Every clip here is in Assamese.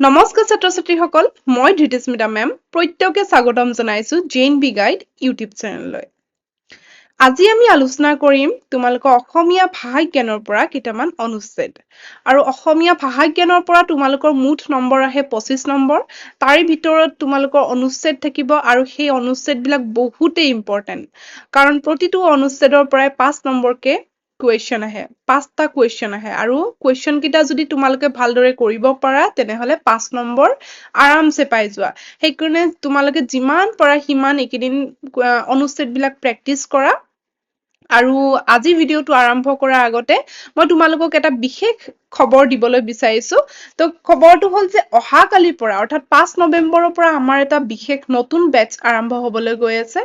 নমস্কাৰ ছাত্ৰ ছাত্ৰীসকল মই ধৃতিস্মিতা মেম প্ৰত্যেকে স্বাগতম জনাইছো জেইন বি গাইড ইউটিউব চেনেললৈ। আজি আমি আলোচনা কৰিম তোমালোকৰ অসমীয়া ভাষা জ্ঞানৰ পৰা কেইটামান অনুচ্ছেদ। আৰু অসমীয়া ভাষা জ্ঞানৰ পৰা তোমালোকৰ মুঠ নম্বৰ আহে পঁচিছ নম্বৰ তাৰে ভিতৰত তোমালোকৰ অনুচ্ছেদ থাকিব আৰু সেই অনুচ্ছেদবিলাক বহুতেই ইম্পৰ্টেণ্ট কাৰণ প্ৰতিটো অনুচ্ছেদৰ পৰাই পাঁচ নম্বৰকে কুৱেশ্যন আহে পাঁচটা কুৱেশ্যন আহে আৰু কুৱেশ্যন কেইটা যদি তোমালোকে ভালদৰে কৰিব পাৰা তেনেহলে পাঁচ নম্বৰ আৰামছে পাই যোৱা। সেইকাৰণে তোমালোকে যিমান পাৰা সিমান এইকেইদিন অনুচ্ছেদবিলাক প্ৰেক্টিচ কৰা। আৰু আজি ভিডিঅ'টো আৰম্ভ কৰাৰ আগতে মই তোমালোকক এটা বিশেষ খবৰ দিবলৈ বিচাৰিছো। তো খবৰটো হ'ল যে অহা কালিৰ পৰা অৰ্থাৎ পাঁচ নৱেম্বৰৰ পৰা আমাৰ এটা বিশেষ নতুন বেটছ আৰম্ভ হবলৈ গৈ আছে।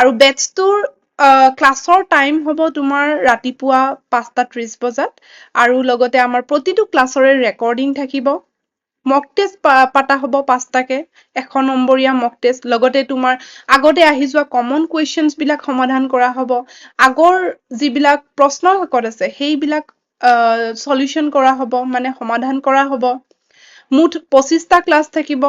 আৰু বেটছটোৰ ক্লাছৰ টাইম হ'ব তোমাৰ ৰাতিপুৱা পাঁচটা ত্ৰিশ বজাত আৰু লগতে আমাৰ প্ৰতিটো ক্লাছৰে ৰেকৰ্ডিং থাকিব। মক টেষ্ট পাতা হ'ব পাঁচটাকে এশ নম্বৰীয়া মক টেষ্ট লগতে তোমাৰ আগতে আহি যোৱা কমন কুৱেশ্যনছ বিলাক সমাধান কৰা হ'ব। আগৰ যিবিলাক প্ৰশ্ন কাকত আছে সেইবিলাক চলিউশ্যন কৰা হ'ব মানে সমাধান কৰা হ'ব। মুঠ পঁচিছটা ক্লাছ থাকিব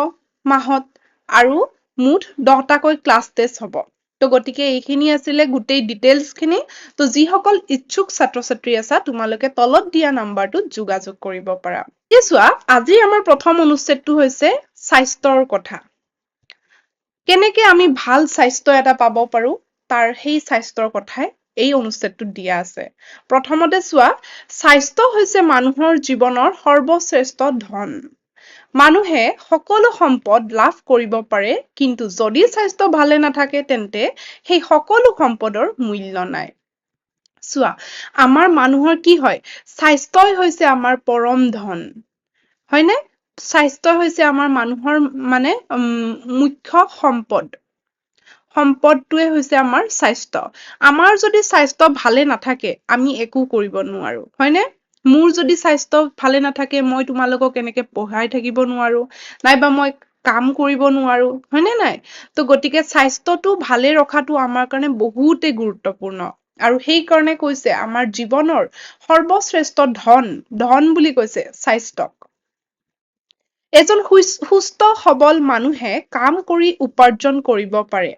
মাহত আৰু মুঠ দহটাকৈ ক্লাছ টেষ্ট হ'ব। তো গতিকে এইখিনি আছিলে গোটেই ডিটেইলছখিনি তো যিসকল ইচ্ছুক ছাত্ৰ ছাত্ৰী আছা তোমালোকে তলত দিয়া নাম্বাৰটোত যোগাযোগ কৰিব পাৰা। এতিয়া চোৱা আজি আমাৰ প্ৰথম অনুচ্ছেদটো হৈছে স্বাস্থ্যৰ কথা। কেনেকে আমি ভাল স্বাস্থ্য এটা পাব পাৰো তাৰ সেই স্বাস্থ্যৰ কথাই এই অনুচ্ছেদটোত দিয়া আছে। প্ৰথমতে চোৱা স্বাস্থ্য হৈছে মানুহৰ জীৱনৰ সৰ্বশ্ৰেষ্ঠ ধন। মানুহে সকলো সম্পদ লাভ কৰিব পাৰে কিন্তু যদি স্বাস্থ্য ভালে নাথাকে তেন্তে সেই সকলো সম্পদৰ মূল্য নাই। চোৱা আমাৰ মানুহৰ কি হয় স্বাস্থ্যই হৈছে আমাৰ পৰম ধন হয়নে? স্বাস্থ্য হৈছে আমাৰ মানুহৰ মানে মুখ্য সম্পদ। সম্পদটোৱে হৈছে আমাৰ স্বাস্থ্য। আমাৰ যদি স্বাস্থ্য ভালে নাথাকে আমি একো কৰিব নোৱাৰো হয়নে? মোৰ যদি স্বাস্থ্য ভালে নাথাকে মই তোমালোকক এনেকে পঢ়াই থাকিব নোৱাৰো নাইবা মই কাম কৰিব নোৱাৰো হয়নে নাই? তো গতিকে স্বাস্থ্যটো ভালে ৰখাটো আমাৰ কাৰণে বহুতেই গুৰুত্বপূৰ্ণ। আৰু সেইকাৰণে কৈছে আমাৰ জীৱনৰ সৰ্বশ্ৰেষ্ঠ ধন ধন বুলি কৈছে স্বাস্থ্যক। এজন সুস্থ সবল মানুহে কাম কৰি উপাৰ্জন কৰিব পাৰে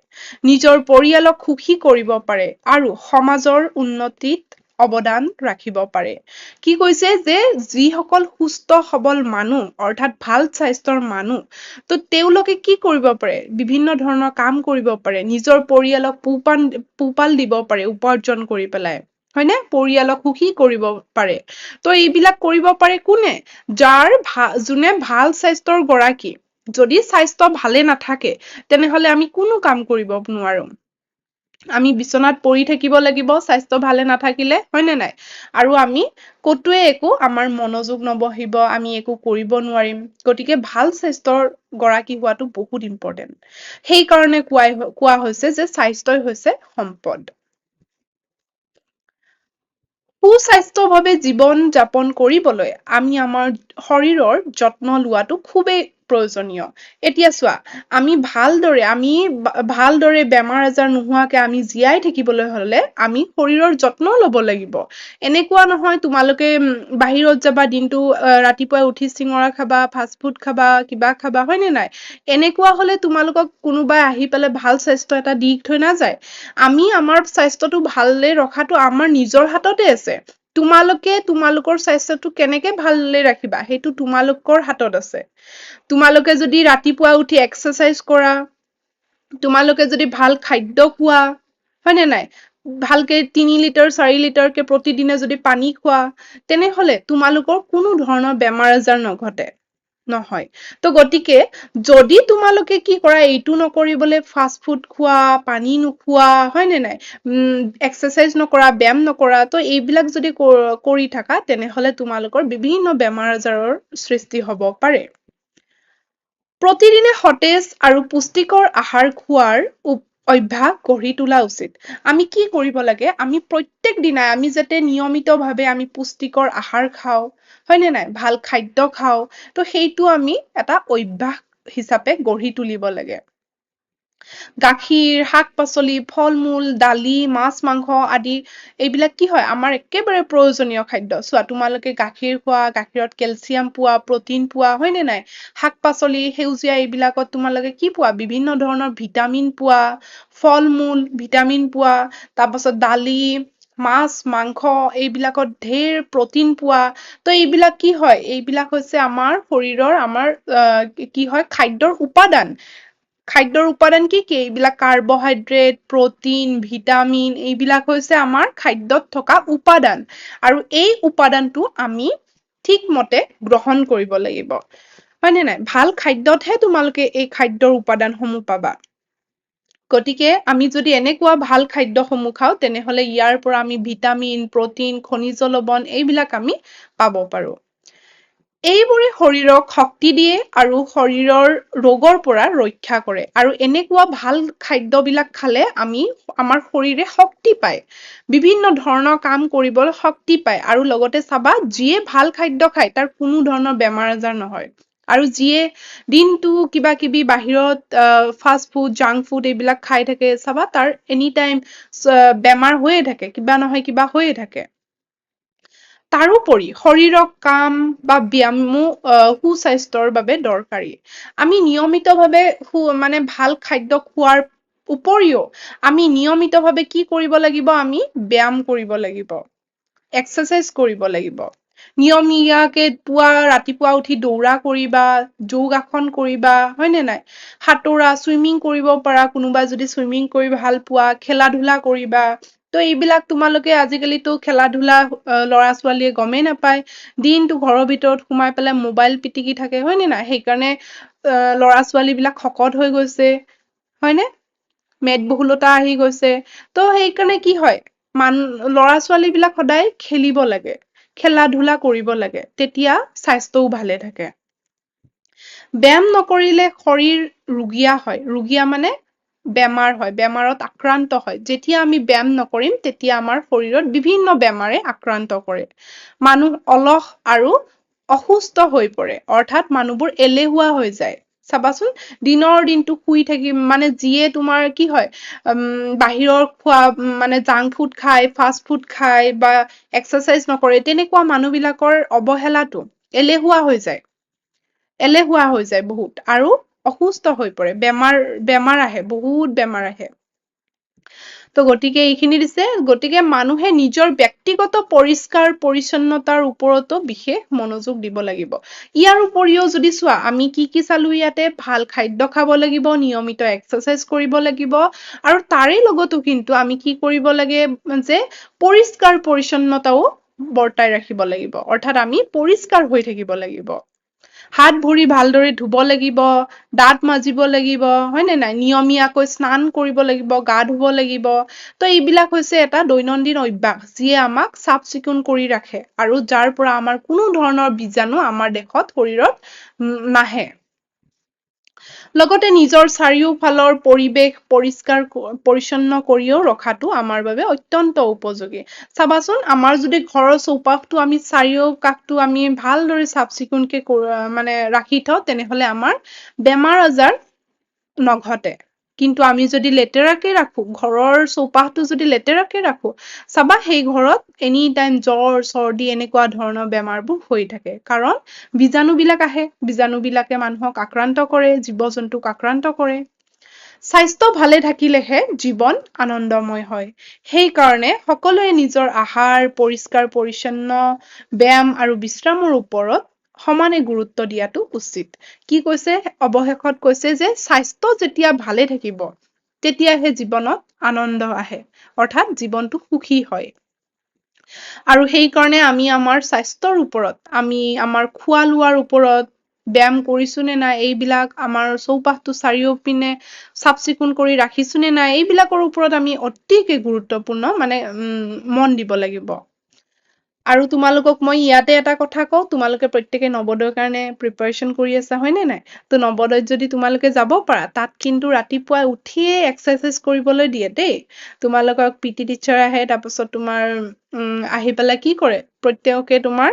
নিজৰ পৰিয়ালক সুখী কৰিব পাৰে আৰু সমাজৰ উন্নতিত অৱদান ৰাখিব পাৰে। কি কৈছে যে যিসকল সুস্থ সবল মানুহ অৰ্থাৎ ভাল স্বাস্থ্যৰ মানুহ তো তেওঁলোকে কি কৰিব পাৰে? বিভিন্ন ধৰণৰ কাম কৰিব পাৰে। নিজৰ পৰিয়ালক পোহপাল পোহপাল দিব পাৰে উপাৰ্জন কৰি পেলাই। হয়নে? পৰিয়ালক সুখী কৰিব পাৰে। তো এইবিলাক কৰিব পাৰে কোনে? যাৰ ভা যোনে ভাল স্বাস্থ্যৰ গৰাকী। যদি স্বাস্থ্য ভালে নাথাকে তেনেহলে আমি কোনো কাম কৰিব নোৱাৰো। আমি বিচনাত পৰি থাকিব লাগিব স্বাস্থ্য ভালে নাথাকিলে হয়নে নাই? আৰু আমি কতোৱে একো আমাৰ মনোযোগ নবহিব আমি একো কৰিব নোৱাৰিম। গতিকে ভাল স্বাস্থ্যৰ গৰাকী হোৱাটো বহুত ইম্পৰ্টেণ্ট সেইকাৰণে কোৱাই কোৱা হৈছে যে স্বাস্থ্যই হৈছে সম্পদ। সুস্বাস্থ্যভাৱে জীৱন যাপন কৰিবলৈ আমি আমাৰ শৰীৰৰ যত্ন লোৱাটো খুবেই প্ৰয়োজনীয়। এতিয়া চোৱা, আমি ভালদৰে আমি ভালদৰে বেমাৰ আজাৰ নোহোৱাকে আমি জীয়াই থাকিবলৈ হলে আমি শৰীৰৰ যত্নও লব লাগিব। এনেকুৱা নহয় তোমালোকে বাহিৰত যাবা, দিনটো ৰাতিপুৱাই উঠি চিঙৰা খাবা ফাষ্ট ফুড খাবা, কিবা খাবা হয় নে নাই? এনেকুৱা হলে তোমালোকক কোনোবাই আহি পেলাই ভালো স্বাস্থ্য এটা দি থৈ নাযায়। আমি আমাৰ স্বাস্থ্যটো ভালে ৰখাটো আমাৰ নিজৰ হাততে আছে। তোমালোকে তোমালোকৰ স্বাস্থ্যটো কেনেকে ভালে ৰাখিবা, সেইটো তোমালোকৰ হাতত আছে। তোমালোকে যদি ৰাতিপুৱা উঠি এক্সাৰচাইজ কৰা, তোমালোকে যদি ভালো খাদ্য খোৱা হয়নে নাই? ভালকে তিনি লিটাৰ, চাৰি লিটাৰকে প্ৰতিদিনে যদি পানী খোৱা, তেনেহলে তোমালোকৰ কোনো ধৰণৰ বেমাৰ আজাৰ নঘটে। নহয়। তো গতিকে যদি তোমালোকে কি কৰা এইটো নকৰিবলৈ ফাষ্ট ফুড খোৱা পানী নোখোৱা হয় নে নাই? এক্সাৰচাইজ নকৰা ব্যায়াম নকৰা তো এইবিলাক যদি কৰি থাকা তেনেহলে তোমালোকৰ বিভিন্ন বেমাৰ আজাৰৰ সৃষ্টি হব পাৰে। প্ৰতিদিনে সতেজ আৰু পুষ্টিকৰ আহাৰ খোৱাৰ অভ্যাস গঢ়ি তোলা উচিত। আমি কি কৰিব লাগে? আমি প্ৰত্যেক দিনাই আমি যাতে নিয়মিতভাৱে আমি পুষ্টিকৰ আহাৰ খাওঁ হয়নে নাই ভাল খাদ্য খাওঁ তো সেইটো আমি এটা অভ্যাস হিচাপে গঢ়ি তুলিব লাগে গাখীৰ, শাক-পাচলি, ফল-মূল, দালি, মাছ-মাংস আদি এইবিলাক কি হয় আমাৰ একেবাৰে প্ৰয়োজনীয় খাদ্য। চোৱা তোমালোকে গাখীৰ খোৱা, গাখীৰত কেলচিয়াম পোৱা, প্ৰটিন পোৱা, হয় নে নাই? শাক-পাচলি সেউজীয়া এইবিলাকত তোমালোকে কি পোৱা? বিভিন্ন ধৰণৰ ভিটামিন পোৱা, ফল-মূল, ভিটামিন পোৱা, তাৰপাছত দালি, মাছ, মাংস এইবিলাকত ঢেৰ প্ৰটিন পোৱা। ত' এইবিলাক কি হয়? এইবিলাক হৈছে আমাৰ শৰীৰৰ আমাৰ কি হয় খাদ্যৰ উপাদান। খাদ্যৰ উপাদান কি কি? এইবিলাক কাৰ্বহাইড্ৰেট, প্ৰটিন, ভিটামিন এইবিলাক হৈছে আমাৰ খাদ্যত থকা উপাদান। আৰু এই উপাদানটো আমি ঠিকমতে গ্ৰহণ কৰিব লাগিব। হয় নে নাই? ভাল খাদ্যতহে তোমালোকে এই খাদ্যৰ উপাদানসমূহ পাবা। গতিকে আমি যদি এনেকুৱা ভাল খাদ্যসমূহ খাওঁ তেনেহলে ইয়াৰ পৰা আমি ভিটামিন, প্ৰটিন, খনিজ লৱণ এইবিলাক আমি পাব পাৰো। এইবোৰে শৰীৰক শক্তি দিয়ে আৰু শৰীৰৰ ৰোগৰ পৰা ৰক্ষা কৰে। আৰু এনেকুৱা ভাল খাদ্যবিলাক খালে আমি আমাৰ শৰীৰে শক্তি পায়। বিভিন্ন ধৰণৰ কাম কৰিবলৈ শক্তি পায় আৰু লগতে চাবা যিয়ে ভাল খাদ্য খায় তাৰ কোনো ধৰণৰ বেমাৰ আজাৰ নহয়। আৰু যিয়ে দিনটো কিবা কিবি বাহিৰত ফাষ্ট ফুড, জাংক ফুড এইবিলাক খাই থাকে চাবা তাৰ এনি টাইম বেমাৰ হৈয়ে থাকে কিবা নহয় কিবা হৈয়ে থাকে। তাৰোপৰি শৰীৰক কাম বা ব্যায়ামো সুস্বাস্থ্যৰ বাবে দৰকাৰী। আমি নিয়মিত ভাৱে সু মানে ভাল খাদ্য খোৱাৰ উপৰিও আমি নিয়মিত ভাৱে কি কৰিব লাগিব আমি ব্যায়াম কৰিব লাগিব। এক্সাৰচাইজ কৰিব লাগিব। নিয়মীয়াকে পুৱা ৰাতিপুৱা উঠি দৌৰা কৰিবা, যোগ আসন কৰিবা, হয় নে নাই? সাঁতোৰা চুইমিং কৰিব পাৰা কোনোবা যদি চুইমিং কৰি ভাল পোৱা, খেলা ধূলা কৰিবা। ত' এইবিলাক তোমালোকে আজিকালিতো খেলা ধূলা ল'ৰা ছোৱালীয়ে গমেই নাপায়। দিনটো ঘৰৰ ভিতৰত সোমাই পেলাই মোবাইল পিটিকি থাকে হয় নে নাই? সেইকাৰণে ল'ৰা ছোৱালী বিলাক শকত হৈ গৈছে হয়নে? মেদবহুলতা আহি গৈছে। ত' সেইকাৰণে কি হয় মান ল'ৰা ছোৱালী বিলাক সদায় খেলিব লাগে। খেলা ধূলা কৰিব লাগে তেতিয়া স্বাস্থ্যও ভালে থাকে। ব্যায়াম নকৰিলে শৰীৰ ৰুগীয়া হয়। ৰুগীয়া মানে বেমাৰ হয়, বেমাৰত আক্ৰান্ত হয়। যেতিয়া আমি ব্যায়াম নকৰিম তেতিয়া আমাৰ শৰীৰত বিভিন্ন বেমাৰে আক্ৰান্ত কৰে। মানুহ অলস আৰু অসুস্থ হৈ পৰে অৰ্থাৎ মানুহবোৰ এলেহুৱা হৈ যায়। চাবাচোন দিনৰ দিনটো শুই থাকিম মানে যিয়ে তোমাৰ কি হয় বাহিৰৰ খোৱা মানে জাংক ফুড খাই, ফাষ্ট ফুড খাই বা এক্সাৰচাইজ নকৰে তেনেকুৱা মানুহ বিলাকৰ অৱহেলাটো এলেহুৱা হৈ যায়। এলেহুৱা হৈ যায় বহুত আৰু অসুস্থ হৈ পৰে বেমাৰ বেমাৰ আহে বহুত বেমাৰ আহে। ত' গতিকে এইখিনি দিছে গতিকে মানুহে নিজৰ ব্যক্তিগত পৰিষ্কাৰ পৰিচ্ছন্নতাৰ ওপৰতো বিশেষ মনোযোগ দিব লাগিব। ইয়াৰ উপৰিও যদি চোৱা আমি কি কি চালো ইয়াতে ভালো খাদ্য খাব লাগিব, নিয়মিত এক্সাৰচাইজ কৰিব লাগিব আৰু তাৰে লগতো কিন্তু আমি কি কৰিব লাগে যে পৰিষ্কাৰ পৰিচ্ছন্নতাও বৰ্তাই ৰাখিব লাগিব অৰ্থাৎ আমি পৰিষ্কাৰ হৈ থাকিব লাগিব। হাত ভৰি ভালদৰে ধুব লাগিব, দাঁত মাজিব লাগিব হয় নে নাই? নিয়মীয়াকৈ স্নান কৰিব লাগিব, গা ধুব লাগিব। ত' এইবিলাক হৈছে এটা দৈনন্দিন অভ্যাস যিয়ে আমাক চাফ চিকুণ কৰি ৰাখে। আৰু যাৰ পৰা আমাৰ কোনো ধৰণৰ বীজাণু আমাৰ দেহত শৰীৰত নাহে। লগতে নিজৰ চাৰিওফালৰ পৰিৱেশ পৰিষ্কাৰ পৰিচ্ছন্ন কৰিও ৰখাটো আমাৰ বাবে অত্যন্ত উপযোগী। চাবাচোন আমাৰ যদি ঘৰৰ চৌপাশটো আমি চাৰিও কাষটো আমি ভালদৰে চাফ চিকুণকে মানে ৰাখি থওঁ তেনেহলে আমাৰ বেমাৰ আজাৰ নঘটে। কিন্তু আমি যদি লেতেৰাকে ৰাখো ঘৰৰ চৌপাশটো যদি লেতেৰাকে ৰাখো চাবা সেই ঘৰত এনি টাইম জ্বৰ চৰ্দি এনেকুৱা ধৰণৰ বেমাৰবোৰ হৈ থাকে। কাৰণ বীজাণু বিলাক আহে বীজাণু বিলাকে মানুহক আক্ৰান্ত কৰে, জীৱ জন্তুক আক্ৰান্ত কৰে। স্বাস্থ্য ভালে থাকিলেহে জীৱন আনন্দময় হয়। সেইকাৰণে সকলোৱে নিজৰ আহাৰ পৰিষ্কাৰ পৰিচ্ছন্ন ব্যায়াম আৰু বিশ্ৰামৰ ওপৰত সমানে গুৰুত্ব দিয়াটো উচিত। কি কৈছে অৱশেষত কৈছে যে স্বাস্থ্য যেতিয়া ভালে থাকিব তেতিয়াহে জীৱনত আনন্দ আহে অৰ্থাৎ জীৱনটো সুখী হয়। আৰু সেইকাৰণে আমি আমাৰ স্বাস্থ্যৰ ওপৰত আমি আমাৰ খোৱা লোৱাৰ ওপৰত ব্যায়াম কৰিছো নে নাই এইবিলাক আমাৰ চৌপাশটো চাৰিও পিনে চাফ চিকুণ কৰি ৰাখিছো নে নাই এইবিলাকৰ ওপৰত আমি অতিকে গুৰুত্বপূৰ্ণ মানে মন দিব লাগিব। আৰু তোমালোকক মই ইয়াতে এটা কথা কওঁ তোমালোকে প্ৰত্যেকে নৱোদয়ৰ কাৰণে প্ৰিপাৰেচন কৰি আছা হয় নে নাই? ত' নৱোদয়ত যদি তোমালোকে যাব পাৰা তাত কিন্তু ৰাতিপুৱাই উঠিয়ে এক্সাৰচাইজ কৰিবলৈ দিয়ে দেই। তোমালোকক পি টি টিচাৰ আহে তাৰপাছত তোমাৰ আহি পেলাই কি কৰে প্ৰত্যেককে তোমাৰ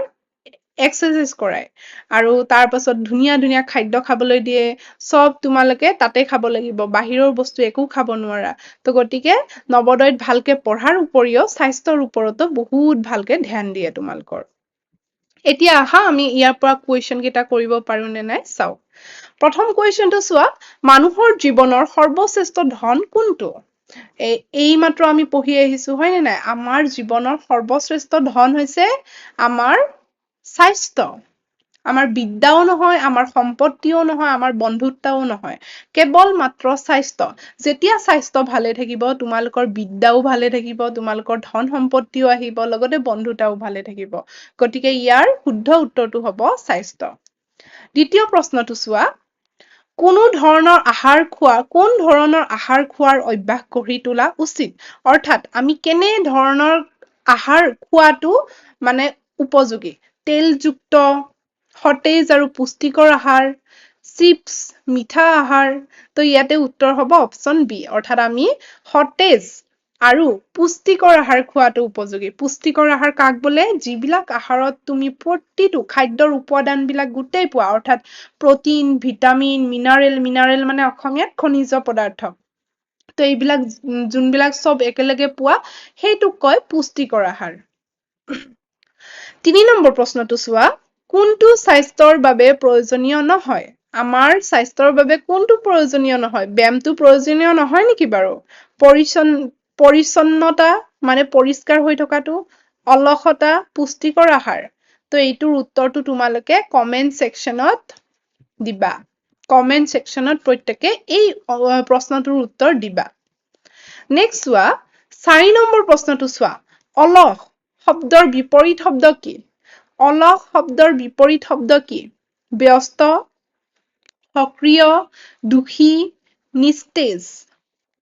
এক্সাৰচাইজ কৰায়। আৰু তাৰ পাছত ধুনীয়া ধুনীয়া খাদ্য খাবলৈ দিয়ে। চব তোমালোকে তাতে খাব লাগিব। বাহিৰৰ বস্তু একো খাব নোৱাৰা। তো গতিকে নৱোদয়ত ভালকে পঢ়াৰ উপৰিও স্বাস্থ্যৰ ওপৰতো বহুত ভালকে ধ্যান দিয়ে তোমালোকৰ। এতিয়া আহা আমি ইয়াৰ পৰা কুৱেশ্যন কেইটা কৰিব পাৰো নে নাই? চাওঁ প্ৰথম কুৱেশ্যনটো চোৱা মানুহৰ জীৱনৰ সৰ্বশ্ৰেষ্ঠ ধন কোনটো? এই এইমাত্ৰ আমি পঢ়ি আহিছো হয় নে নাই? আমাৰ জীৱনৰ সৰ্বশ্ৰেষ্ঠ ধন হৈছে আমাৰ স্বাস্থ্য। আমাৰ বিদ্যাও নহয় আমাৰ সম্পত্তিও নহয় আমাৰ বন্ধুত্বও নহয়। কেৱল মাত্ৰ স্বাস্থ্য। যেতিয়া স্বাস্থ্য ভালে থাকিব তোমালোকৰ বিদ্যাও ভালে থাকিব তোমালোকৰ ধন সম্পত্তিও আহিব লগতে বন্ধুতাও ভালে থাকিব। গতিকে ইয়াৰ শুদ্ধ উত্তৰটো হব স্বাস্থ্য। দ্বিতীয় প্ৰশ্নটো চোৱা। কোনো ধৰণৰ আহাৰ খোৱা কোন ধৰণৰ আহাৰ খোৱাৰ অভ্যাস গঢ়ি তোলা উচিত? অৰ্থাৎ আমি কেনে ধৰণৰ আহাৰ খোৱাটো মানে উপযোগী? তেলযুক্ত সতেজ আৰু পুষ্টিকৰ আহাৰ চিপছ মিঠা আহাৰ। ত ইয়াতে উত্তৰ হব অপচন বি অৰ্থাৎ আমি সতেজ আৰু পুষ্টিকৰ আহাৰ খোৱাটো উপযোগী। পুষ্টিকৰ আহাৰ কাক বোলে? যিবিলাক আহাৰত তুমি প্ৰতিটো খাদ্যৰ উপাদান বিলাক গোটেই পোৱা অৰ্থাৎ প্ৰটিন ভিটামিন মিনাৰেল মিনাৰেল মানে অসমীয়াত খনিজ পদাৰ্থ। ত এইবিলাক যোনবিলাক চব একেলগে পোৱা সেইটোক কয় পুষ্টিকৰ আহাৰ। তিনি নম্বৰ প্ৰশ্নটো চোৱা কোনটো স্বাস্থ্যৰ বাবে প্ৰয়োজনীয় নহয়? আমাৰ স্বাস্থ্যৰ বাবে কোনটো প্ৰয়োজনীয় নহয়? ব্যায়ামটো প্ৰয়োজনীয় নহয় নেকি বাৰু? পৰিচ্ছন্ন পৰিচ্ছন্নতা মানে পৰিষ্কাৰ হৈ থকাটো অলসতা পুষ্টিকৰ আহাৰ। ত এইটোৰ উত্তৰটো তোমালোকে কমেন্ট ছেকচনত দিবা। কমেন্ট ছেকচনত প্ৰত্যেকে এই প্ৰশ্নটোৰ উত্তৰ দিবা। নেক্সট চোৱা চাৰি নম্বৰ প্ৰশ্নটো চোৱা। অলস শব্দৰ বিপৰীত শব্দ কি? অলস শব্দৰ বিপৰীত শব্দ কি? ব্যস্ত সক্ৰিয় দুখী নিস্তেজ।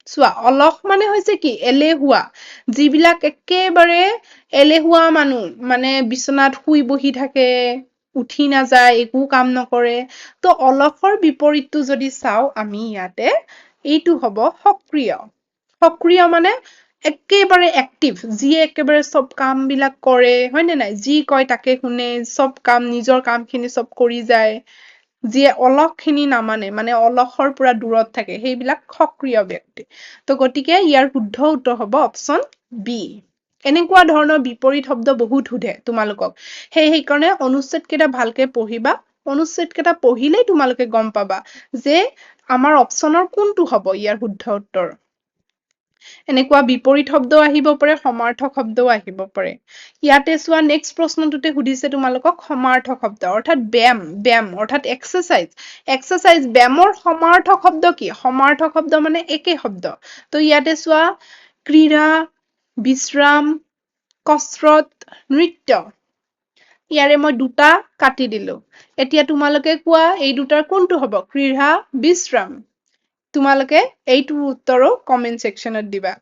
চোৱা অলস মানে হৈছে কি? এলেহুৱা। যিবিলাক একেবাৰে এলেহুৱা মানুহ মানে বিচনাত শুই বহি থাকে উঠি নাযায় একো কাম নকৰে। ত অলসৰ বিপৰীতটো যদি চাওঁ আমি ইয়াতে এইটো হব সক্ৰিয়। সক্ৰিয় মানে একেবাৰে এক্টিভ যিয়ে একেবাৰে চব কাম বিলাক কৰে হয় নে নাই? যি কয় তাকে শুনে চব কাম নিজৰ কাম খিনি চব কৰি যায়। যিয়ে অলস খিনি নামানে মানে অলসৰ পৰা দূৰত থাকে সেইবিলাক সক্ৰিয় ব্যক্তি। ত গতিকে ইয়াৰ শুদ্ধ উত্তৰ হব অপচন বি এনেকুৱা ধৰণৰ বিপৰীত শব্দ বহুত সোধে তোমালোকক। সেই সেইকাৰণে অনুচ্ছেদ কেইটা ভালকে পঢ়িবা। অনুচ্ছেদ কেইটা পঢ়িলেই তোমালোকে গম পাবা যে আমাৰ অপচনৰ কোনটো হব ইয়াৰ শুদ্ধ উত্তৰ। এনেকুৱা বিপৰীত শব্দও আহিব পাৰে, সমাৰ্থক শব্দও আহিব পাৰে। ইয়াতে চোৱা নেক্সট প্ৰশ্নটোতে সুধিছে তোমালোকক সমাৰ্থক শব্দ, অৰ্থাৎ ব্যায়াম ব্যায়াম, অৰ্থাৎ এক্সাৰচাইজ এক্সাৰচাইজ ব্যায়ামৰ সমাৰ্থক শব্দ কি? সমাৰ্থক শব্দ মানে একে শব্দ। ত ইয়াতে চোৱা, ক্ৰীড়া, বিশ্ৰাম কচৰৎ নৃত্য। ইয়াৰে মই দুটা কাটি দিলো। এতিয়া তোমালোকে কোৱা, এই দুটাৰ কোনটো হব? ক্ৰীড়া, বিশ্ৰাম। তোমালোকে এইটোৰ উত্তৰো কমেন্ট ছেকচনত দিবা।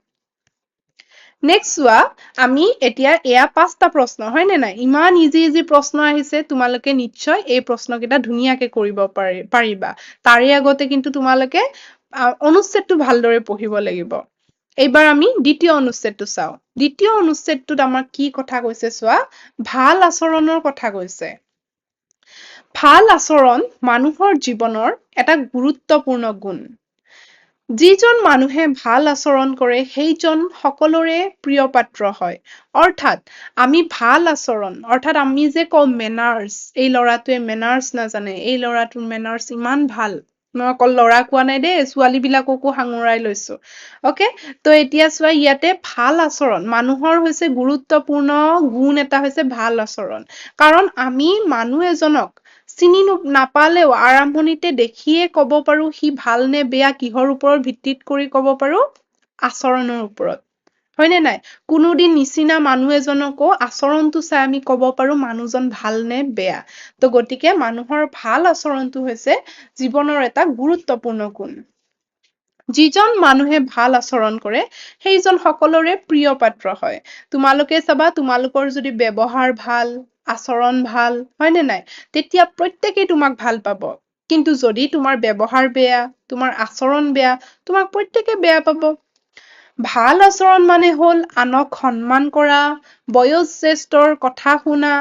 নেক্সট চোৱা আমি এতিয়া এয়া পাঁচটা প্ৰশ্ন হয় নে নাই? ইমান ইজি ইজি প্ৰশ্ন আহিছে তোমালোকে নিশ্চয় এই প্ৰশ্ন কেইটা ধুনীয়াকে কৰিব পাৰি পাৰিবা। তাৰে আগতে কিন্তু তোমালোকে অনুচ্ছেদটো ভালদৰে পঢ়িব লাগিব। এইবাৰ আমি দ্বিতীয় অনুচ্ছেদটো চাওঁ। দ্বিতীয় অনুচ্ছেদটোত আমাৰ কি কথা কৈছে চোৱা? ভাল আচৰণৰ কথা কৈছে। ভাল আচৰণ মানুহৰ জীৱনৰ এটা গুৰুত্বপূৰ্ণ গুণ। যিজন মানুহে ভাল আচৰণ কৰে সেইজন সকলোৰে প্ৰিয় পাত্ৰ হয়। অৰ্থাৎ আমি ভাল আচৰণ অৰ্থাৎ আমি যে কওঁ মেনাৰ্ছ এই ল'ৰাটোৱে মেনাৰ্ছ নাজানে। এই ল'ৰাটোৰ মেনাৰ্ছ ইমান ভাল। মই অকল ল'ৰা কোৱা নাই দেই ছোৱালী বিলাককো সাঙুৰাই লৈছো। অকে ত এতিয়া চোৱা ইয়াতে ভাল আচৰণ মানুহৰ হৈছে গুৰুত্বপূৰ্ণ গুণ এটা হৈছে ভাল আচৰণ। কাৰণ আমি মানুহ এজনক চিনি নাপালেও আৰম্ভণিতে দেখিয়ে কব পাৰো সি ভাল নে বেয়া কিহৰ ওপৰত ভিত্তিত কৰি কব পাৰো? আচৰণৰ ওপৰত। হয়নে নাই? কোনোদিন নিচিনা মানুহ এজনকো আচৰণটো চাই আমি কব পাৰো মানুহজন ভাল নে বেয়া। ত গতিকে মানুহৰ ভাল আচৰণটো হৈছে জীৱনৰ এটা গুৰুত্বপূৰ্ণ গুণ। যিজন মানুহে ভাল আচৰণ কৰে সেইজন সকলোৰে প্ৰিয় পাত্ৰ হয়। তোমালোকে চাবা তোমালোকৰ যদি ব্যৱহাৰ ভাল আচৰণ ভাল হয় নে নাই? তেতিয়া প্ৰত্যেকেই তোমাক ভাল পাব। কিন্তু যদি তোমাৰ ব্যৱহাৰ বেয়া তোমাৰ আচৰণ বেয়া তোমাক প্ৰত্যেকে বেয়া পাব। ভাল আচৰণ মানে হল আনক সন্মান কৰা বয়োজ্যেষ্ঠৰ কথা শুনা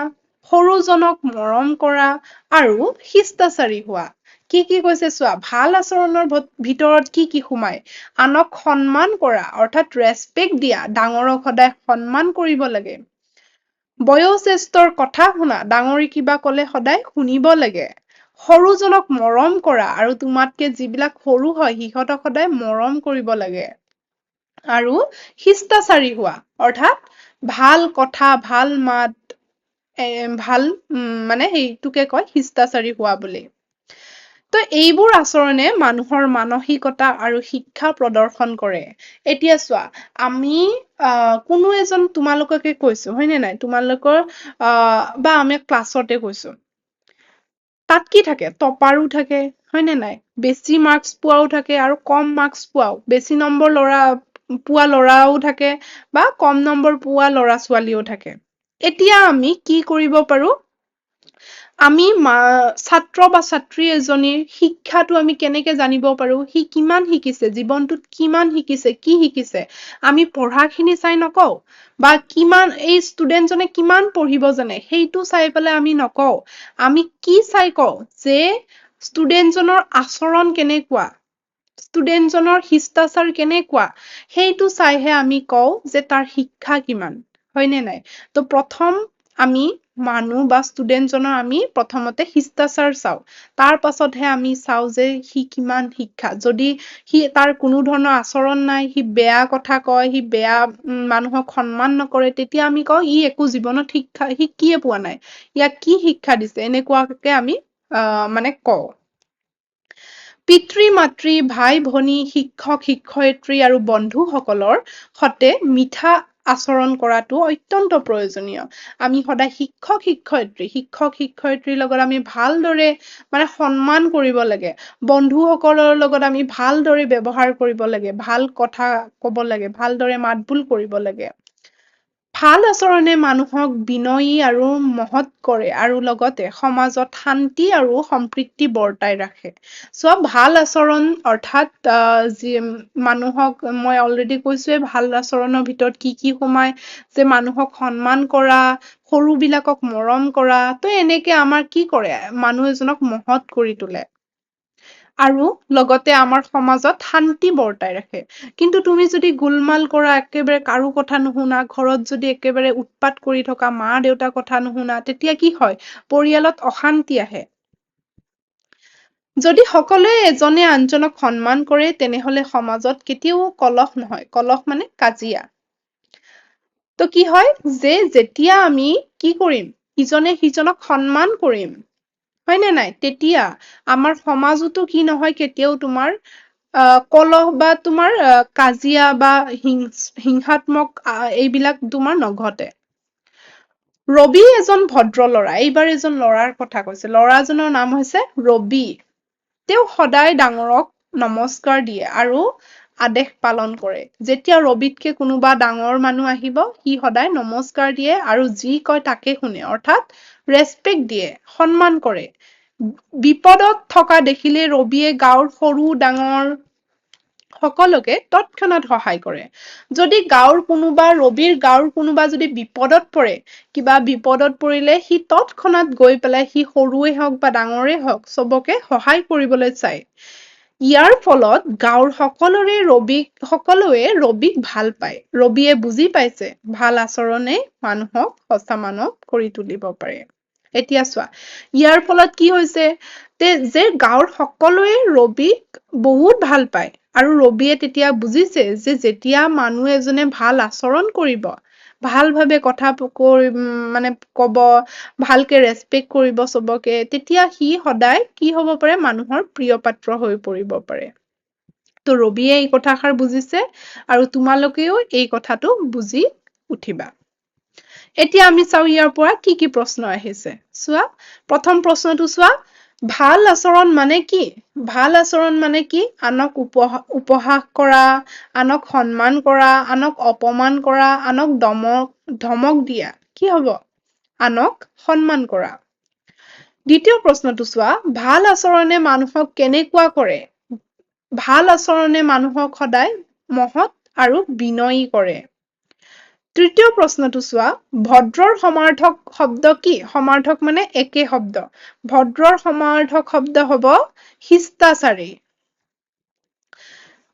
সৰুজনক মৰম কৰা আৰু শিষ্টাচাৰী হোৱা। কি কি কৈছে চোৱা ভাল আচৰণৰ ভিতৰত কি কি সোমায়? আনক সন্মান কৰা অৰ্থাৎ ৰেচপেক্ট দিয়া ডাঙৰক সদায় সন্মান কৰিব লাগে। বয়োজ্যেষ্ঠৰ কথা শুনা ডাঙৰি কিবা কলে সদায় শুনিব লাগে। সৰুজনক মৰম কৰা আৰু তোমাতকে যিবিলাক সৰু হয় সিহঁতক সদায় মৰম কৰিব লাগে। আৰু শিষ্টাচাৰী হোৱা অৰ্থাৎ ভাল কথা ভাল মাত ভাল মানে সেইটোকে কয় শিষ্টাচাৰী হোৱা বুলি। ত এইবোৰ আচৰণে মানুহৰ মানসিকতা আৰু শিক্ষা প্ৰদৰ্শন কৰে। এতিয়া চোৱা আমি কোনো এজন তোমালোককে কৈছো হয় নে নাই? তোমালোকৰ বা আমি ক্লাছতে কৈছো। তাত কি থাকে? টপাৰো থাকে হয় নে নাই? বেছি মাৰ্কচ পোৱাও থাকে আৰু কম মাৰ্কচ পোৱাও। বেছি নম্বৰ লৰা পোৱা ল'ৰাও থাকে বা কম নম্বৰ পোৱা ল'ৰা ছোৱালীও থাকে। এতিয়া আমি কি কৰিব পাৰো? আমি ছাত্ৰ বা ছাত্ৰী এজনীৰ শিক্ষাটো আমি কেনেকে জানিব পাৰো? সি কিমান শিকিছে? জীৱনটোত কিমান শিকিছে? কি শিকিছে? আমি পঢ়াখিনি চাই নকওঁ? বা কিমান এই ষ্টুডেন্টজনে কিমান পঢ়িব জানে? সেইটো চাই পেলাই আমি নকওঁ। আমি কি চাই কওঁ যে ষ্টুডেন্টজনৰ আচৰণ কেনেকুৱা? ষ্টুডেন্টজনৰ শিষ্টাচাৰ কেনেকুৱা? সেইটো চাইহে আমি কওঁ যে তাৰ শিক্ষা কিমান হয় নে নাই? ত' প্ৰথম আমি মানুহ বা ষ্টুডেন্টজনৰ আমি প্ৰথমতে শিষ্টাচাৰ চাওঁ। তাৰ পাছতহে আমি চাওঁ যে সি কিমান শিক্ষা। যদি সি তাৰ কোনো ধৰণৰ আচৰণ নাই সি বেয়া কথা কয় সি বেয়া মানুহক সন্মান নকৰে তেতিয়া আমি কওঁ ই একো জীৱনত শিক্ষা শিকিয়ে পোৱা নাই? ইয়াক কি শিক্ষা দিছে? এনেকুৱাকে আমি মানে কওঁ। পিতৃ মাতৃ ভাই ভনী শিক্ষক শিক্ষয়িত্ৰী আৰু বন্ধুসকলৰ সতে মিঠা আচৰণ কৰাটো অত্যন্ত প্ৰয়োজনীয়। আমি সদায় শিক্ষক শিক্ষয়িত্ৰী শিক্ষক শিক্ষয়িত্ৰীৰ লগত আমি ভালদৰে মানে সন্মান কৰিব লাগে। বন্ধুসকলৰ লগত আমি ভালদৰে ব্যৱহাৰ কৰিব লাগে ভাল কথা কব লাগে ভালদৰে মাত বোল কৰিব লাগে। ভাল আচৰণে মানুহক বিনয়ী আৰু মহৎ কৰে আৰু লগতে সমাজত শান্তি আৰু সম্প্ৰীতি বৰ্তাই ৰাখে। চব ভাল আচৰণ অৰ্থাৎ যি মানুহক মই অলৰেডি কৈছোৱে ভাল আচৰণৰ ভিতৰত কি কি সোমাই যে মানুহক সন্মান কৰা সৰু বিলাকক মৰম কৰা ত এনেকে আমাৰ কি কৰে? মানুহ এজনক মহৎ কৰি তোলে। আৰু লগতে আমাৰ সমাজত শান্তি বৰ্তাই ৰাখে। কিন্তু তুমি যদি গোলমাল কৰা একেবাৰে কাৰো কথা নুশুনা ঘৰত যদি একেবাৰে উৎপাত কৰি থকা মা দেউতাৰ কথা নুশুনা তেতিয়া কি হয়? পৰিয়ালত অশান্তি আহে। যদি সকলোৱে এজনে আনজনক সন্মান কৰে তেনেহলে সমাজত কেতিয়াও কলহ নহয়। কলহ মানে কাজিয়া। ত কি হয়? যে যেতিয়া আমি কি কৰিম? ইজনে সিজনক সন্মান কৰিম। হয় নে নাই? তেতিয়া আমাৰ সমাজতো কি নহয় কেতিয়াও তোমাৰ কলহ বা তোমাৰ কাজিয়া বা হিংসাত্মক এইবিলাক তোমাৰ নঘটে। ৰবি এজন ভদ্ৰ লৰা এইবাৰ এজন লৰাৰ কথা কৈছে। লৰাজনৰ নাম হৈছে ৰবি। তেওঁ সদায় ডাঙৰক নমস্কাৰ দিয়ে আৰু আদেশ পালন কৰে। যেতিয়া ৰবিতকে কোনোবা ডাঙৰ মানুহ আহিব সি সদায় নমস্কাৰ দিয়ে আৰু যি কয় তাকে শুনে অৰ্থাৎ ৰেচপেক্ট দিয়ে সন্মান কৰে। বিপদত থকা দেখিলে ৰবিয়ে গাঁৱৰ সৰু ডাঙৰ সকলোকে তৎক্ষণাত সহায় কৰে। যদি গাঁৱৰ কোনোবা ৰবিৰ গাঁৱৰ কোনোবা যদি বিপদত পৰে কিবা বিপদত পৰিলে সি তৎক্ষণাত গৈ পেলাই সি সৰুৱে হওক বা ডাঙৰে হওক চবকে সহায় কৰিবলৈ চায়। ইয়াৰ ফলত গাঁৱৰ সকলোৰে ৰবিক সকলোৱে ৰবিক ভাল পায়। ৰবিয়ে বুজি পাইছে ভাল আচৰণে মানুহক সঁচা মানৱ কৰি তুলিব পাৰে। এতিয়া চোৱা ইয়াৰ ফলত কি হৈছে? যে গাঁৱৰ সকলোৱে ৰবিক বহুত ভাল পায়। আৰু ৰবিয়ে তেতিয়া বুজিছে যে যেতিয়া মানুহ এজনে ভাল আচৰণ কৰিব ভাল ভাবে কথা কৈ মানে কব ভালকে ৰেচপেক্ট কৰিব চবকে তেতিয়া সি সদায় কি হব পাৰে মানুহৰ প্ৰিয় পাত্ৰ হৈ পৰিব পাৰে। ত' ৰবিয়ে এই কথাষাৰ বুজিছে আৰু তোমালোকেও এই কথাটো বুজি উঠিবা। এতিয়া আমি চাওঁ ইয়াৰ পৰা কি কি প্ৰশ্ন আহিছে। চোৱা প্ৰথম প্ৰশ্নটো চোৱা ভাল আচৰণ মানে কি? ভাল আচৰণ মানে কি? আনক উপহা উপহাস কৰা আনক সন্মান কৰা আনক অপমান কৰা আনক দমক ধমক দিয়া। কি হব? আনক সন্মান কৰা। দ্বিতীয় প্ৰশ্নটো চোৱা ভাল আচৰণে মানুহক কেনেকুৱা কৰে? ভাল আচৰণে মানুহক সদায় মহৎ আৰু বিনয়ী কৰে। তৃতীয় প্ৰশ্নটো চোৱা ভদ্ৰৰ সমাৰ্থক শব্দ কি? সমাৰ্থক মানে একে শব্দ। ভদ্ৰৰ সমাৰ্থক শব্দ হব শিষ্টাচাৰী।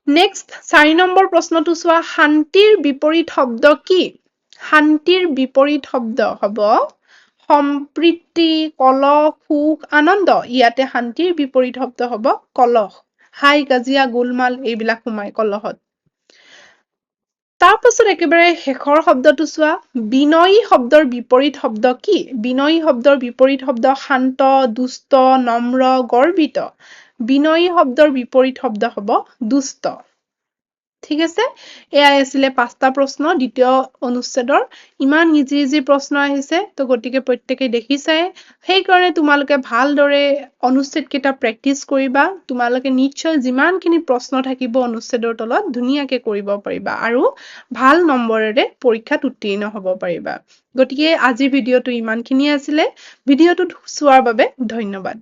নেক্সট চাৰি নম্বৰ প্ৰশ্নটো চোৱা শান্তিৰ বিপৰীত শব্দ কি? শান্তিৰ বিপৰীত শব্দ হব সম্প্ৰীতি কলহ সুখ আনন্দ। ইয়াতে শান্তিৰ বিপৰীত শব্দ হব কলহ। হাই কাজিয়া গোলমাল এইবিলাক সোমাই কলহত। তাৰ পাছত একেবাৰে শেষৰ শব্দটো চোৱা। বিনয়ী শব্দৰ বিপৰীত শব্দ কি? বিনয়ী শব্দৰ বিপৰীত শব্দ শান্ত দুষ্ট নম্ৰ গৰ্বিত। বিনয়ী শব্দৰ বিপৰীত শব্দ হব দুষ্ট। ঠিক আছে? এয়াই আছিলে পাঁচটা প্ৰশ্ন দ্বিতীয় অনুচ্ছেদৰ। ইমান ইজি ইজি প্ৰশ্ন আহিছে তো গতিকে প্ৰত্যেকে দেখিছাই সেইকাৰণে তোমালোকে ভালদৰে অনুচ্ছেদ কেইটা প্ৰেক্টিচ কৰিবা। তোমালোকে নিশ্চয় যিমানখিনি প্ৰশ্ন থাকিব অনুচ্ছেদৰ তলত ধুনীয়াকে কৰিব পাৰিবা। আৰু ভাল নম্বৰেৰে পৰীক্ষাত উত্তীৰ্ণ হ'ব পাৰিবা। গতিকে আজিৰ ভিডিঅ'টো ইমানখিনিয়ে আছিলে। ভিডিঅ'টো চোৱাৰ বাবে ধন্যবাদ।